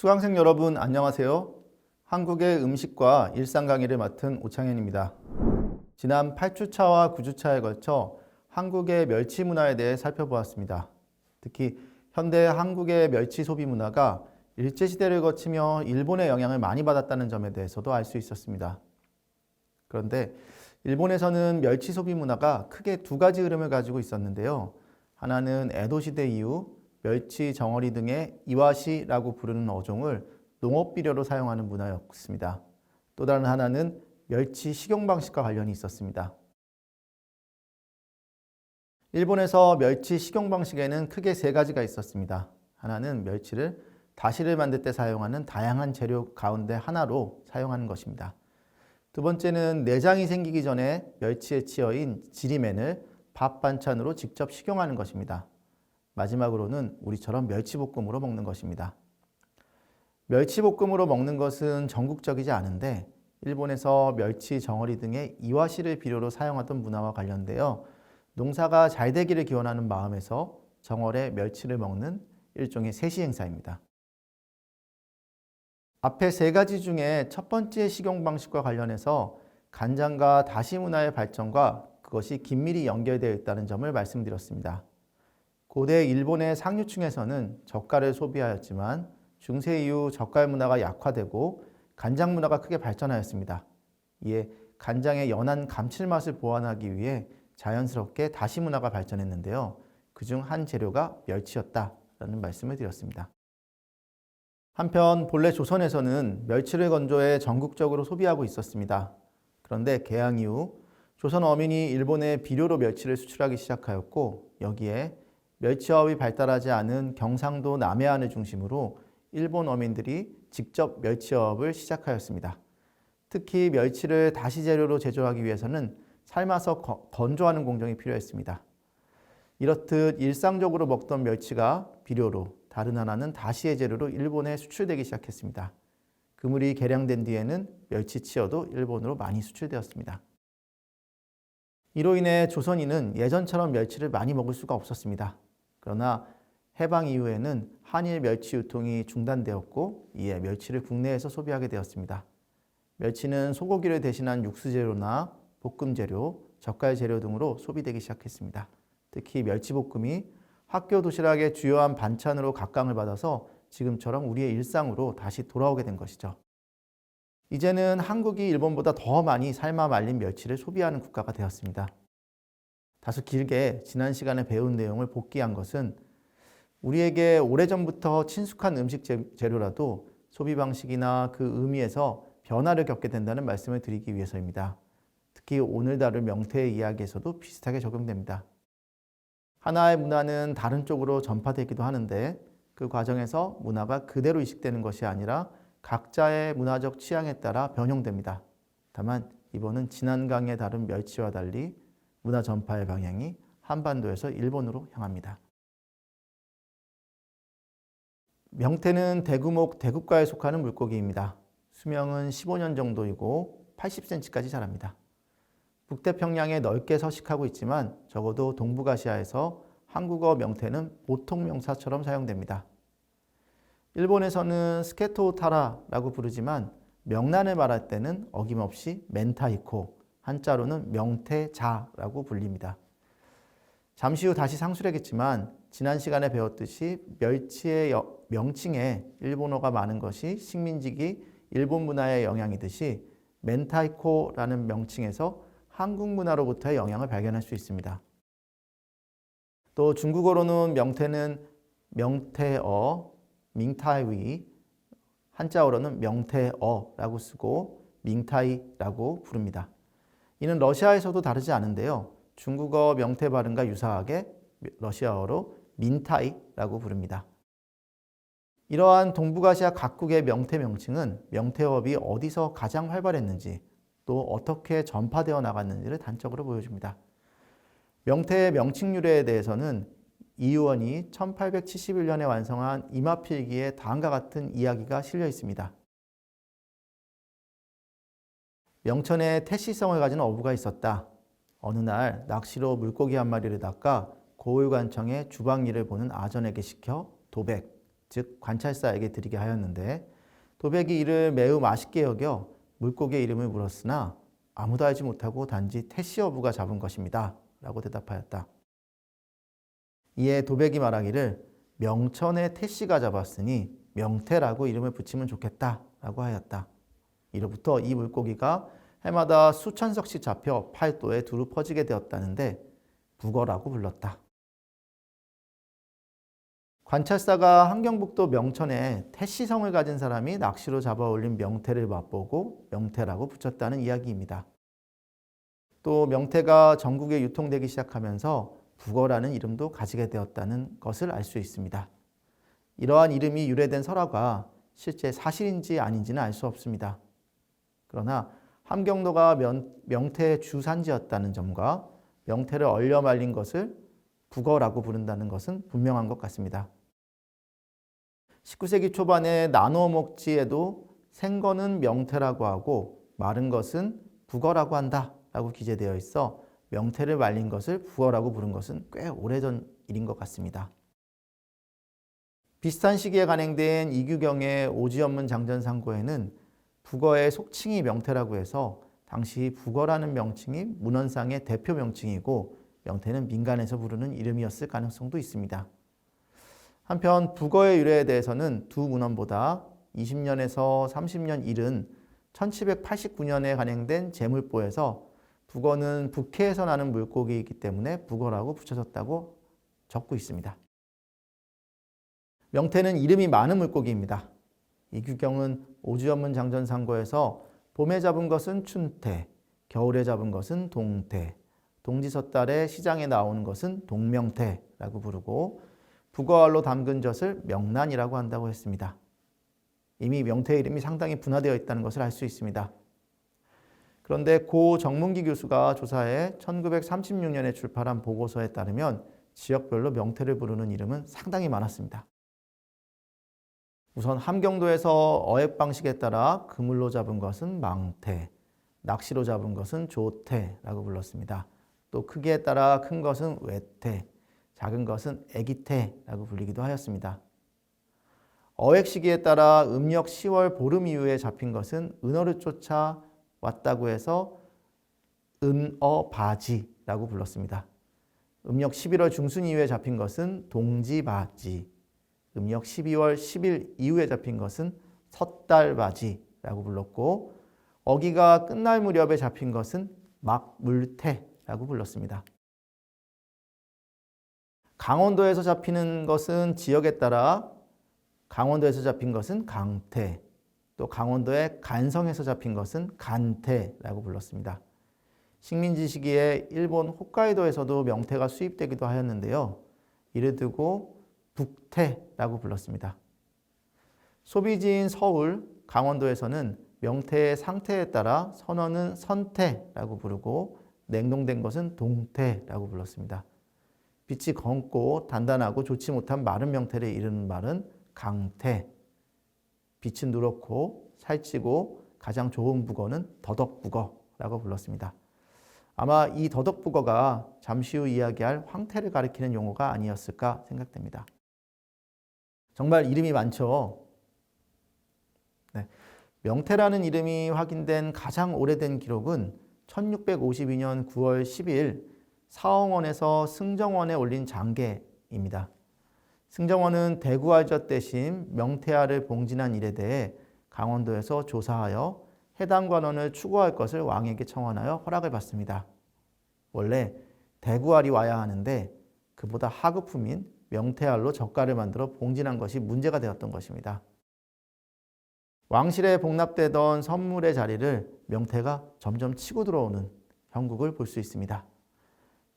수강생 여러분 안녕하세요. 한국의 음식과 일상 강의를 맡은 오창현입니다. 지난 8주차와 9주차에 걸쳐 한국의 멸치 문화에 대해 살펴보았습니다. 특히 현대 한국의 멸치 소비 문화가 일제시대를 거치며 일본의 영향을 많이 받았다는 점에 대해서도 알 수 있었습니다. 그런데 일본에서는 멸치 소비 문화가 크게 두 가지 흐름을 가지고 있었는데요. 하나는 에도 시대 이후 멸치, 정어리 등의 이와시라고 부르는 어종을 농업 비료로 사용하는 문화였습니다. 또 다른 하나는 멸치 식용 방식과 관련이 있었습니다. 일본에서 멸치 식용 방식에는 크게 세 가지가 있었습니다. 하나는 멸치를 다시를 만들 때 사용하는 다양한 재료 가운데 하나로 사용하는 것입니다. 두 번째는 내장이 생기기 전에 멸치에 치어인 지리맨을 밥 반찬으로 직접 식용하는 것입니다. 마지막으로는 우리처럼 멸치볶음으로 먹는 것입니다. 멸치볶음으로 먹는 것은 전국적이지 않은데 일본에서 멸치, 정어리 등의 이와시를 비료로 사용하던 문화와 관련되어 농사가 잘 되기를 기원하는 마음에서 정월에 멸치를 먹는 일종의 세시 행사입니다. 앞에 세 가지 중에 첫 번째 식용 방식과 관련해서 간장과 다시 문화의 발전과 그것이 긴밀히 연결되어 있다는 점을 말씀드렸습니다. 고대 일본의 상류층에서는 젓갈을 소비하였지만 중세 이후 젓갈 문화가 약화되고 간장 문화가 크게 발전하였습니다. 이에 간장의 연한 감칠맛을 보완하기 위해 자연스럽게 다시 문화가 발전했는데요. 그중 한 재료가 멸치였다라는 말씀을 드렸습니다. 한편 본래 조선에서는 멸치를 건조해 전국적으로 소비하고 있었습니다. 그런데 개항 이후 조선 어민이 일본에 비료로 멸치를 수출하기 시작하였고 여기에 멸치업이 발달하지 않은 경상도 남해안을 중심으로 일본 어민들이 직접 멸치업을 시작하였습니다. 특히 멸치를 다시 재료로 제조하기 위해서는 삶아서 건조하는 공정이 필요했습니다. 이렇듯 일상적으로 먹던 멸치가 비료로 다른 하나는 다시의 재료로 일본에 수출되기 시작했습니다. 그물이 개량된 뒤에는 멸치 치어도 일본으로 많이 수출되었습니다. 이로 인해 조선인은 예전처럼 멸치를 많이 먹을 수가 없었습니다. 그러나 해방 이후에는 한일 멸치 유통이 중단되었고 이에 멸치를 국내에서 소비하게 되었습니다. 멸치는 소고기를 대신한 육수 재료나 볶음 재료, 젓갈 재료 등으로 소비되기 시작했습니다. 특히 멸치볶음이 학교 도시락의 주요한 반찬으로 각광을 받아서 지금처럼 우리의 일상으로 다시 돌아오게 된 것이죠. 이제는 한국이 일본보다 더 많이 삶아 말린 멸치를 소비하는 국가가 되었습니다. 다소 길게 지난 시간에 배운 내용을 복기한 것은 우리에게 오래전부터 친숙한 음식 재료라도 소비 방식이나 그 의미에서 변화를 겪게 된다는 말씀을 드리기 위해서입니다. 특히 오늘 다룰 명태의 이야기에서도 비슷하게 적용됩니다. 하나의 문화는 다른 쪽으로 전파되기도 하는데 그 과정에서 문화가 그대로 이식되는 것이 아니라 각자의 문화적 취향에 따라 변형됩니다. 다만 이번은 지난 강의 다른 멸치와 달리 문화 전파의 방향이 한반도에서 일본으로 향합니다. 명태는 대구목 대국과에 속하는 물고기입니다. 수명은 15년 정도이고 80cm까지 자랍니다. 북태평양에 넓게 서식하고 있지만 적어도 동북아시아에서 한국어 명태는 보통 명사처럼 사용됩니다. 일본에서는 스케토타라라고 부르지만 명란을 말할 때는 어김없이 멘타이코, 한자로는 명태자라고 불립니다. 잠시 후 다시 상술하겠지만 지난 시간에 배웠듯이 멸치의 명칭에 일본어가 많은 것이 식민지기 일본 문화의 영향이듯이 멘타이코라는 명칭에서 한국 문화로부터의 영향을 발견할 수 있습니다. 또 중국어로는 명태는 명태어, 밍타이위, 한자어로는 명태어라고 쓰고 밍타이라고 부릅니다. 이는 러시아에서도 다르지 않은데요. 중국어 명태 발음과 유사하게 러시아어로 민타이라고 부릅니다. 이러한 동북아시아 각국의 명태 명칭은 명태업이 어디서 가장 활발했는지 또 어떻게 전파되어 나갔는지를 단적으로 보여줍니다. 명태의 명칭 유래에 대해서는 이유원이 1871년에 완성한 이마필기에 다음과 같은 이야기가 실려 있습니다. 명천에 태시성을 가진 어부가 있었다. 어느 날 낚시로 물고기 한 마리를 낚아 고을관청의 주방 일을 보는 아전에게 시켜 도백, 즉 관찰사에게 드리게 하였는데 도백이 이를 매우 맛있게 여겨 물고기의 이름을 물었으나 아무도 알지 못하고 단지 태시 어부가 잡은 것입니다. 라고 대답하였다. 이에 도백이 말하기를 명천의 태시가 잡았으니 명태라고 이름을 붙이면 좋겠다. 라고 하였다. 이로부터 이 물고기가 해마다 수천 석씩 잡혀 팔도에 두루 퍼지게 되었다는데 북어라고 불렀다. 관찰사가 함경북도 명천에 태시성을 가진 사람이 낚시로 잡아 올린 명태를 맛보고 명태라고 붙였다는 이야기입니다. 또 명태가 전국에 유통되기 시작하면서 북어라는 이름도 가지게 되었다는 것을 알 수 있습니다. 이러한 이름이 유래된 설화가 실제 사실인지 아닌지는 알 수 없습니다. 그러나 함경도가 명태의 주산지였다는 점과 명태를 얼려 말린 것을 북어라고 부른다는 것은 분명한 것 같습니다. 19세기 초반에 나누어 먹지에도 생거는 명태라고 하고 마른 것은 북어라고 한다 라고 기재되어 있어 명태를 말린 것을 북어라고 부른 것은 꽤 오래전 일인 것 같습니다. 비슷한 시기에 간행된 이규경의 오지연문 장전상고에는 북어의 속칭이 명태라고 해서 당시 북어라는 명칭이 문헌상의 대표 명칭이고 명태는 민간에서 부르는 이름이었을 가능성도 있습니다. 한편 북어의 유래에 대해서는 두 문헌보다 20년에서 30년 이른 1789년에 간행된 제물보에서 북어는 북해에서 나는 물고기이기 때문에 북어라고 붙여졌다고 적고 있습니다. 명태는 이름이 많은 물고기입니다. 이규경은 오주연문 장전상고에서 봄에 잡은 것은 춘태, 겨울에 잡은 것은 동태, 동지섣달에 시장에 나오는 것은 동명태라고 부르고 북어알로 담근 젖을 명란이라고 한다고 했습니다. 이미 명태 이름이 상당히 분화되어 있다는 것을 알 수 있습니다. 그런데 고 정문기 교수가 조사해 1936년에 출판한 보고서에 따르면 지역별로 명태를 부르는 이름은 상당히 많았습니다. 우선 함경도에서 어획 방식에 따라 그물로 잡은 것은 망태, 낚시로 잡은 것은 조태라고 불렀습니다. 또 크기에 따라 큰 것은 외태, 작은 것은 애기태라고 불리기도 하였습니다. 어획 시기에 따라 음력 10월 보름 이후에 잡힌 것은 은어를 쫓아 왔다고 해서 은어바지라고 불렀습니다. 음력 11월 중순 이후에 잡힌 것은 동지바지, 음력 12월 10일 이후에 잡힌 것은 섣달바지라고 불렀고 어기가 끝날 무렵에 잡힌 것은 막물태라고 불렀습니다. 강원도에서 잡히는 것은 지역에 따라 강원도에서 잡힌 것은 강태, 또 강원도의 간성에서 잡힌 것은 간태라고 불렀습니다. 식민지 시기에 일본 홋카이도에서도 명태가 수입되기도 하였는데요. 이를 두고 북태라고 불렀습니다. 소비지인 서울, 강원도에서는 명태의 상태에 따라 선어는 선태라고 부르고 냉동된 것은 동태라고 불렀습니다. 빛이 검고 단단하고 좋지 못한 마른 명태를 이르는 말은 강태. 빛은 누렇고 살찌고 가장 좋은 북어는 더덕북어라고 불렀습니다. 아마 이 더덕북어가 잠시 후 이야기할 황태를 가리키는 용어가 아니었을까 생각됩니다. 정말 이름이 많죠. 네. 명태라는 이름이 확인된 가장 오래된 기록은 1652년 9월 10일 사홍원에서 승정원에 올린 장계입니다. 승정원은 대구알젓 대신 명태알을 봉진한 일에 대해 강원도에서 조사하여 해당 관원을 추구할 것을 왕에게 청원하여 허락을 받습니다. 원래 대구알이 와야 하는데 그보다 하급품인 명태알로 젓갈을 만들어 봉진한 것이 문제가 되었던 것입니다. 왕실에 복납되던 선물의 자리를 명태가 점점 치고 들어오는 형국을 볼 수 있습니다.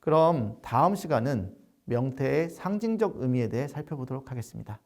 그럼 다음 시간은 명태의 상징적 의미에 대해 살펴보도록 하겠습니다.